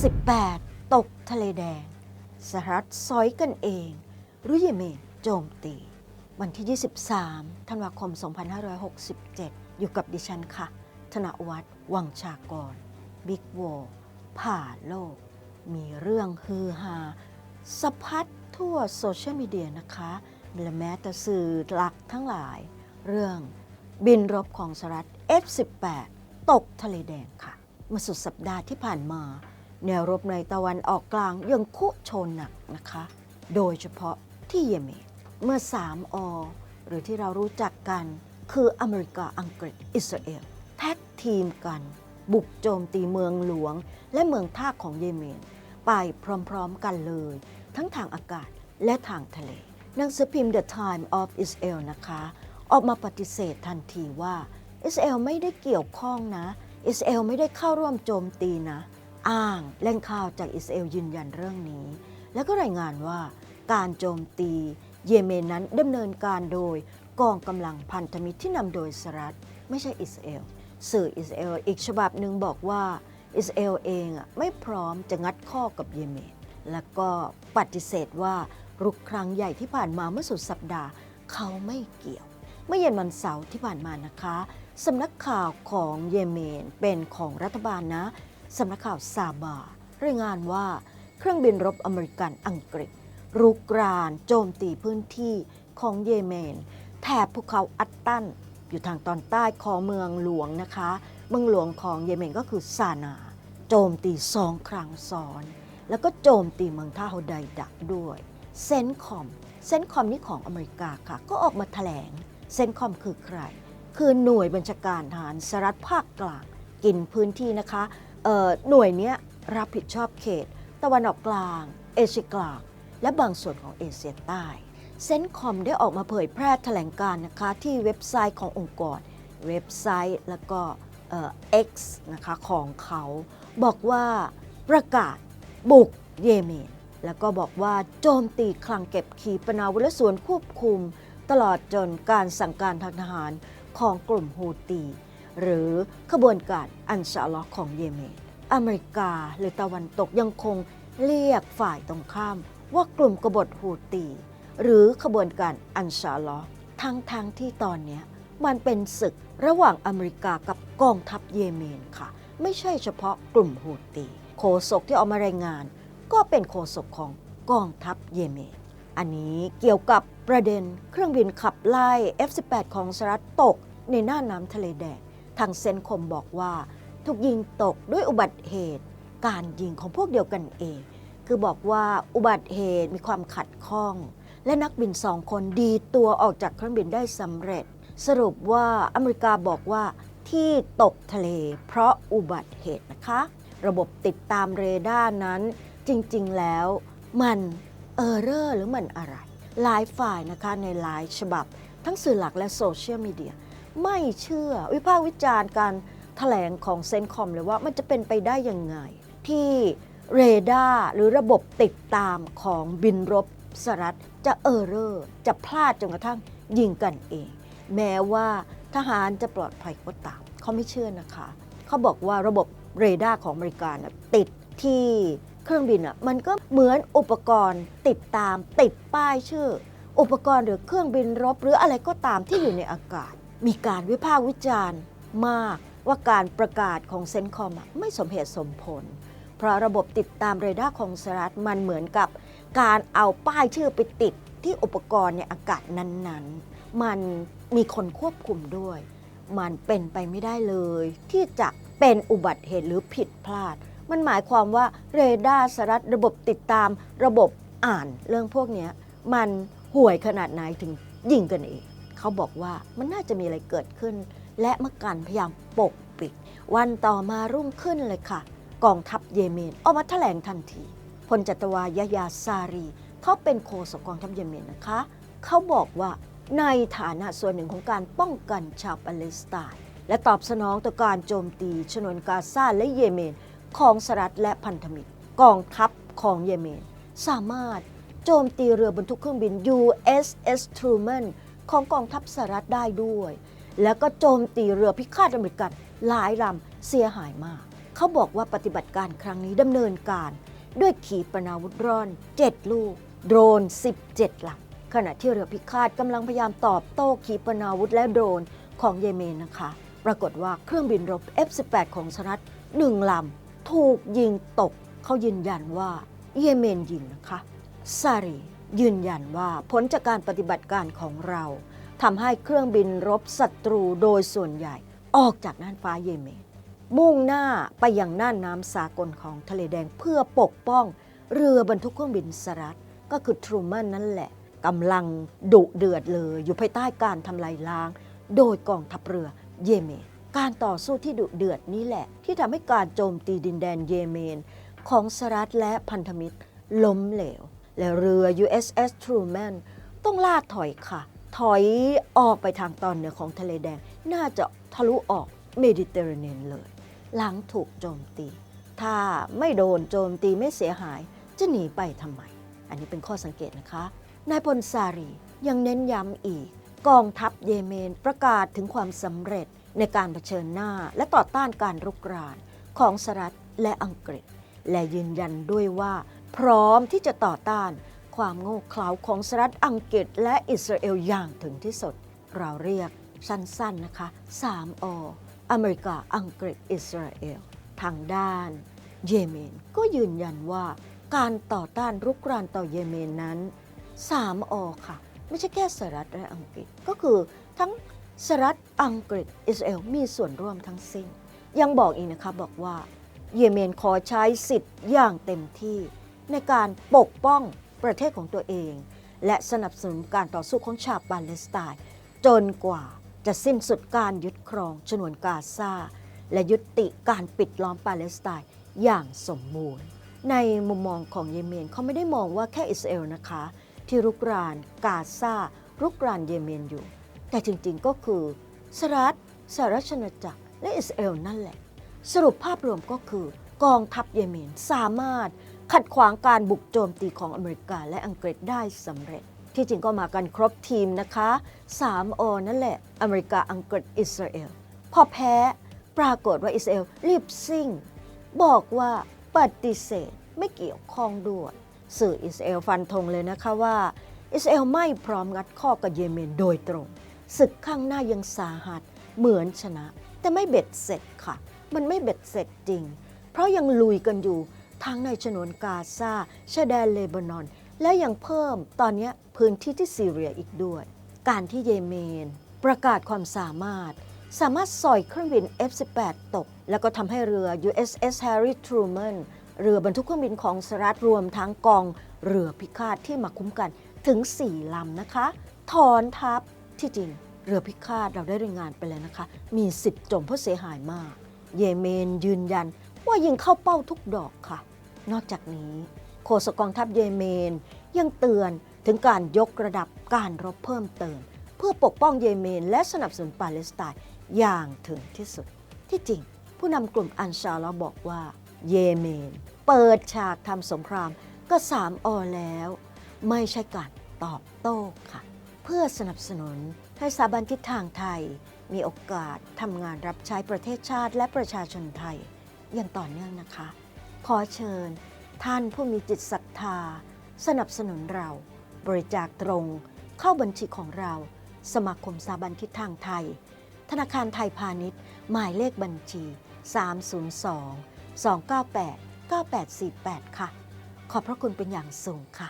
18 ตกทะเลแดง สหรัฐซอยกันเองรือเยเมนโจมตี วันที่ 23 ธันวาคม 2567 อยู่กับดิฉันค่ะ ธนวัฒน์วังชากร บิ๊กโวผ่าโลก มีเรื่องฮือฮาสะพัดทั่วโซเชียลมีเดียนะคะและแม้แต่สื่อหลักทั้งหลาย เรื่องบินรบของสหรัฐ F-18 ตกทะเลแดงค่ะเมื่อสุดสัปดาห์ที่ผ่านมา แนวรบในตะวันออกกลางยังคุโชนหนักนะคะ โดยเฉพาะที่เยเมนเมื่อ 3 อ หรือที่เรารู้จักกันคืออเมริกาอังกฤษ อิสราเอล แท็กทีมกัน บุกโจมตีเมืองหลวง และเมืองท่าของเยเมน ไปพร้อมๆกันเลย ทั้งทางอากาศและทางทะเลหนังสือพิมพ์ The Time of Israel นะคะ ออกมาปฏิเสธทันทีว่า อิสราเอลไม่ได้เกี่ยวข้องนะ อิสราเอลไม่ได้เข้าร่วมโจมตีนะ อ้างแหล่งข่าวจากอิสราเอลยืนยันเรื่องนี้ แล้วก็รายงานว่าการโจมตีเยเมนนั้นดำเนินการโดยกองกำลังพันธมิตรที่นำโดยสหรัฐไม่ใช่อิสราเอลสื่ออิสราเอลอีกฉบับหนึ่งบอกว่าอิสราเอลเองอะไม่พร้อมจะงัดข้อกับเยเมน แล้วก็ปฏิเสธว่ารุกครั้งใหญ่ที่ผ่านมาเมื่อสุดสัปดาห์เขาไม่เกี่ยว เมื่อเย็นวันเสาร์ที่ผ่านมานะคะสำนักข่าวของเยเมนเป็นของรัฐบาลนะ สำนักข่าวซาบารายงานว่าเครื่องบินรบอเมริกันอังกฤษ รุกรานโจมตีพื้นที่ของเยเมน แถบภูเขาอัตตัน อยู่ทางตอนใต้ของเมืองหลวงนะคะ เมืองหลวงของเยเมนก็คือซานา โจมตีสองครั้งซ้อน แล้วก็โจมตีเมืองท่าโฮไดดักด้วยเซนคอมเซนคอมนี่ของอเมริกาค่ะ ก็ออกมาแถลงเซนคอมคือใคร คือหน่วยบัญชาการทหารสหรัฐภาคกลาง กินพื้นที่นะคะ หน่วยนี้รับผิดชอบเขต ตะวันออกกลาง เอเชียกลาง และบางส่วนของเอเชียใต้เซนคอมได้ออกมาเผยแพร่แถลงการนะคะที่เว็บไซต์ขององค์กร เว็บไซต์แล้วก็เอ่อ X นะคะของเขาบอกว่าประกาศบุกเยเมน แล้วก็บอกว่าโจมตีคลังเก็บขีปนาวุธและส่วนควบคุม ตลอดจนการสั่งการทางทหารของกลุ่มฮูตี หรือขบวนการอันซาลอของเยเมน อเมริกาหรือตะวันตกยังคงเรียกฝ่ายตรงข้ามว่ากลุ่มกบฏฮูตี หรือขบวนการอันซาลอทั้งทางที่ตอนนี้มันเป็นศึกระหว่างอเมริกากับกองทัพเยเมนค่ะ ไม่ใช่เฉพาะกลุ่มฮูตีโฆษกที่ออกมารายงาน ก็เป็นโฆษกของกองทัพเยเมน อันนี้เกี่ยวกับประเด็นเครื่องบินขับไล่ F-18 ของสหรัฐตกในหน้าน้ำทะเลแดง ทางเซนคมบอกว่าถูกยิงตกด้วยอุบัติเหตุ การยิงของพวกเดียวกันเอง คือบอกว่าอุบัติเหตุมีความขัดข้อง และนักบินสองคนดีตัวออกจากเครื่องบินได้สำเร็จ สรุปว่าอเมริกาบอกว่าที่ตกทะเลเพราะอุบัติเหตุนะคะ ระบบติดตามเรดาร์นั้นจริงๆแล้วมันเออร์เรอร์หรือมันอะไร หลายฝ่ายนะคะในหลายฉบับ ทั้งสื่อหลักและโซเชียลมีเดีย ไม่เชื่อ วิพากษ์วิจารณ์การแถลงของเซนคอมเลยว่ามันจะเป็นไปได้ยังไง ที่เรดาร์หรือระบบติดตามของบินรบสหรัฐจะเออร์เรอร์จะพลาดจนกระทั่งยิงกันเอง แม้ว่าทหารจะปลอดภัยก็ตามเขาไม่เชื่อนะคะ เขาบอกว่าระบบเรดาร์ของอเมริกานะติดที่เครื่องบินอะมันก็เหมือนอุปกรณ์ติดตามติดป้ายชื่อ อุปกรณ์หรือเครื่องบินรบหรืออะไรก็ตามที่อยู่ในอากาศ มีการวิพากษ์วิจารณ์มากว่าการประกาศของเซนคอมไม่สมเหตุสมผล เพราะระบบติดตามเรดาร์ของสหรัฐมันเหมือนกับ การเอาป้ายชื่อไปติดที่อุปกรณ์ในอากาศนั้นๆ มันมีคนควบคุมด้วย มันเป็นไปไม่ได้เลย ที่จะเป็นอุบัติเหตุหรือผิดพลาด มันหมายความว่าเรดาร์สหรัฐระบบติดตามระบบอ่านเรื่องพวกนี้มันห่วยขนาดไหนถึงยิงกันเอง เขาบอกว่ามันน่าจะมีอะไรเกิดขึ้น และเมื่อการพยายามปกปิด วันต่อมารุ่งขึ้นเลยค่ะ กองทัพเยเมนออกมาแถลงทันทีพลจัตวายายาซารี เขาเป็นโฆษกกองทัพเยเมนนะคะ เขาบอกว่าในฐานะส่วนหนึ่งของการป้องกันชาวปาเลสไตน์และตอบสนองต่อการโจมตีชนวนกาซาและเยเมน ของสหรัฐและพันธมิตร กองทัพของเยเมน สามารถโจมตีเรือบรรทุกเครื่องบิน USS Truman ของกองทัพสหรัฐได้ด้วย แล้วก็โจมตีเรือพิฆาตอเมริกันหลายลำเสียหายมาก เขาบอกว่าปฏิบัติการครั้งนี้ดำเนินการ ด้วยขีปนาวุธร่อน 7 ลูก โดรน 17ลำขณะที่เรือพิฆาตกำลังพยายามตอบโต้ขีปนาวุธและโดรนของเยเมนนะคะ ปรากฏว่าเครื่องบินรบ F-18 ของสหรัฐหนึ่งลำถูกยิงตก เขายืนยันว่าเยเมนยิงนะคะซารี ยืนยันว่าผลจากการปฏิบัติการของเราทำให้เครื่องบินรบศัตรูโดยส่วนใหญ่ออกจากน่านฟ้าเยเมน มุ่งหน้าไปยังน่านน้ำสากลของทะเลแดงเพื่อปกป้อง เรือบรรทุกเครื่องบินสหรัฐก็คือทรูมันนั่นแหละกำลังดุเดือดเลยอยู่ภายใต้การทำลายล้าง โดยกองทัพเรือเยเมน การต่อสู้ที่ดุเดือดนี้แหละ ที่ทำให้การโจมตีดินแดนเยเมน ของสหรัฐและพันธมิตรล้มเหลว และเรือ USS Truman ต้องล่าถอยค่ะ ถอยออกไปทางตอนเหนือของทะเลแดง น่าจะทะลุออกเมดิเตอร์เรเนียนเลย หลังถูกโจมตี ถ้าไม่โดนโจมตีไม่เสียหาย จะหนีไปทำไม อันนี้เป็นข้อสังเกตนะคะ นายพลซารียังเน้นย้ำอีก กองทัพเยเมนประกาศถึงความสำเร็จในการเผชิญหน้าและต่อต้านการรุกรานของสหรัฐและอังกฤษ และยืนยันด้วยว่า พร้อมที่จะต่อต้านความโง่เขลาของสหรัฐอังกฤษและอิสราเอลอย่างถึงที่สุด เราเรียกสั้นๆนะคะ 3 อ อเมริกาอังกฤษ อิสราเอล ทางด้าน เยเมน ก็ยืนยันว่าการต่อต้านรุกรานต่อเยเมนนั้น 3 อ ค่ะ ไม่ใช่แค่สหรัฐและอังกฤษ ก็คือทั้งสหรัฐอังกฤษ อิสราเอลมีส่วนร่วมทั้งสิ้น ยังบอกอีกนะคะบอกว่า เยเมนขอใช้สิทธิ์อย่างเต็มที่ ในการปกป้องประเทศของตัวเอง และสนับสนุนการต่อสู้ของชาวปาเลสไตน์จนกว่าจะสิ้นสุดการยึดครองฉนวนกาซาและยุติการปิดล้อมปาเลสไตน์อย่างสมบูรณ์ ในมุมมองของเยเมนเขาไม่ได้มองว่าแค่อิสราเอลนะคะ ที่รุกรานกาซารุกรานเยเมนอยู่ แต่จริงๆก็คือสหรัฐสหรัฐอาณาจักรและอิสราเอลนั่นแหละ สรุปภาพรวมก็คือกองทัพเยเมนสามารถ ขัดขวางการบุกโจมตีของอเมริกาและอังกฤษได้สำเร็จ ที่จริงก็มากันครบทีมนะคะ3อนั่นแหละ อเมริกาอังกฤษอิสราเอล พอแพ้ปรากฏว่าอิสราเอลรีบซิ่ง บอกว่าปฏิเสธไม่เกี่ยวข้องด้วยสื่ออิสราเอลฟันธงเลยนะคะว่า อิสราเอลไม่พร้อมงัดข้อกับเยเมนโดยตรงศึกข้างหน้ายังสาหัสเหมือนชนะ แต่ไม่เบ็ดเสร็จค่ะ มันไม่เบ็ดเสร็จจริง เพราะยังลุยกันอยู่ ทั้งในฉนวนกาซาชายแดนเลบานอน และยังเพิ่มตอนนี้พื้นที่ที่ซีเรียอีกด้วย การที่เยเมน ประกาศความสามารถ สามารถสอยเครื่องบิน F-18 ตก แล้วก็ทำให้เรือ USS Harry Truman เรือบรรทุกเครื่องบินของสหรัฐรวมทั้งกองเรือพิฆาตที่มาคุ้มกันถึง 4 ลำนะคะ ถอนทัพที่จริง เรือพิฆาตเราได้รายงานไปแล้วนะคะ มี10จมเพราะเสียหายมาก เยเมนยืนยันว่ายิงเข้าเป้าทุกดอกค่ะ นอกจากนี้โฆษกองทัพเยเมน ยังเตือนถึงการยกระดับการรบเพิ่มเติม เพื่อปกป้องเยเมน และสนับสนุนปาเลสไตน์อย่างถึงที่สุด ที่จริง ผู้นำกลุ่มอันชาลอบอกว่า เยเมน เปิดฉากทำสงครามก็สามอแล้ว ไม่ใช่การตอบโต้ค่ะ เพื่อสนับสนุนให้สถาบันทิศทางไทย มีโอกาสทำงานรับใช้ประเทศชาติและประชาชนไทยอย่างต่อเนื่องนะคะ ขอเชิญ ท่านผู้มีจิตศรัทธา สนับสนุนเรา บริจาคตรง เข้าบัญชีของเรา สมาคมสาบันทิศทางไทย ธนาคารไทยพาณิชย์ หมายเลขบัญชี 302 298 9848 ค่ะ ขอบพระคุณเป็นอย่างสูงค่ะ